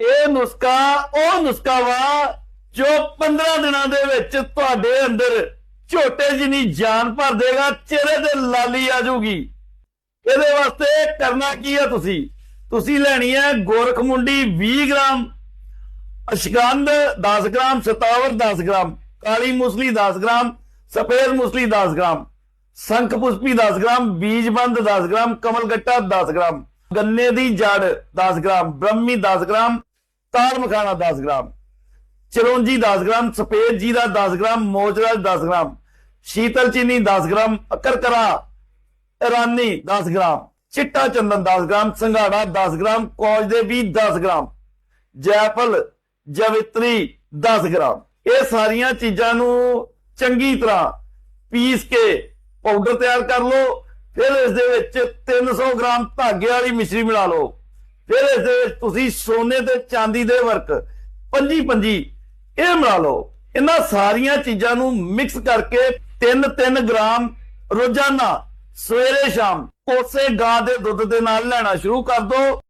ਇਹ ਨੁਸਖਾ, ਉਹ ਨੁਸਖਾ ਵਾ ਜੋ 15 ਦਿਨਾਂ ਦੇ ਵਿੱਚ ਤੁਹਾਡੇ ਅੰਦਰ ਝੋਟੇ ਜਿੰਨੀ ਜਾਨ ਭਰ ਦੇਗਾ, ਚਿਹਰੇ ਤੇ ਲਾਲੀ ਆ ਜਾਊਗੀ। ਇਹਦੇ ਵਾਸਤੇ ਕਰਨਾ ਕੀ ਹੈ ਤੁਸੀਂ? ਤੁਸੀਂ ਲੈਣੀ ਹੈ ਗੋਰਖਮੁੰਡੀ 20 ਗ੍ਰਾਮ, ਅਸ਼ਗੰਧ 10 ਗ੍ਰਾਮ, ਸਤਾਵਰ 10 ਗ੍ਰਾਮ, ਕਾਲੀ ਮੁਸਲੀ 10 ਗ੍ਰਾਮ, ਸਫੇਦ ਮੁਸਲੀ 10 ਗ੍ਰਾਮ, ਸੰਖ ਪੁਸ਼ਪੀ 10 ਗ੍ਰਾਮ ਬੀਜਬੰਦ 10 ਗ੍ਰਾਮ ਕਮਲ ਗੱਟਾ 10 ਗ੍ਰਾਮ। ਗੰਨੇ ਦੀ ਜੜ 10 ਗ੍ਰਾਮ ਬ੍ਰਹਮੀ 10 ਗ੍ਰਾਮ ਤਾਰ ਮਖਾਣਾ 10 ਗ੍ਰਾਮ ਚਿਰੌਂਜੀ 10 ਗ੍ਰਾਮ ਸਫੇਦ ਜੀਰਾ 10 ਗ੍ਰਾਮ ਮੋਜਰਾ 10 ਗ੍ਰਾਮ ਸ਼ੀਤਲ ਚੀਨੀ 10 ਗ੍ਰਾਮ ਅਕਰਕਰਾ ਇਰਾਨੀ 10 ਗ੍ਰਾਮ ਚਿੱਟਾ ਚੰਦਨ 10 ਗ੍ਰਾਮ ਸੰਘਾੜਾ 10 ਗ੍ਰਾਮ ਕੌਜ ਦੇ ਵੀ 10 ਗ੍ਰਾਮ ਜੈਪਲ ਜਵਿਤਰੀ 10 ਗ੍ਰਾਮ ਇਹ ਸਾਰੀਆਂ ਚੀਜ਼ਾਂ ਨੂੰ ਚੰਗੀ ਤਰ੍ਹਾਂ ਪੀਸ ਕੇ ਪਾਊਡਰ ਤਿਆਰ ਕਰ ਲਓ ਫਿਰ ਇਸ ਦੇ ਵਿੱਚ 300 ਗ੍ਰਾਮ ਧਾਗੇ ਵਾਲੀ ਮਿਸ਼ਰੀ ਮਿਲਾ ਲਓ। ਫਿਰ ਇਸ ਦੇ ਵਿੱਚ ਤੁਸੀਂ ਸੋਨੇ ਤੇ ਚਾਂਦੀ ਦੇ ਵਰਕ ਪੰਜੀ ਪੰਜੀ ਇਹ ਮਿਲਾ ਲਓ। ਇਹਨਾਂ ਸਾਰੀਆਂ ਚੀਜ਼ਾਂ ਨੂੰ ਮਿਕਸ ਕਰਕੇ 3-3 ਗ੍ਰਾਮ ਰੋਜ਼ਾਨਾ ਸਵੇਰੇ ਸ਼ਾਮ ਉਸੇ ਗਾਂ ਦੇ ਦੁੱਧ ਦੇ ਨਾਲ ਲੈਣਾ ਸ਼ੁਰੂ ਕਰ ਦਿਓ।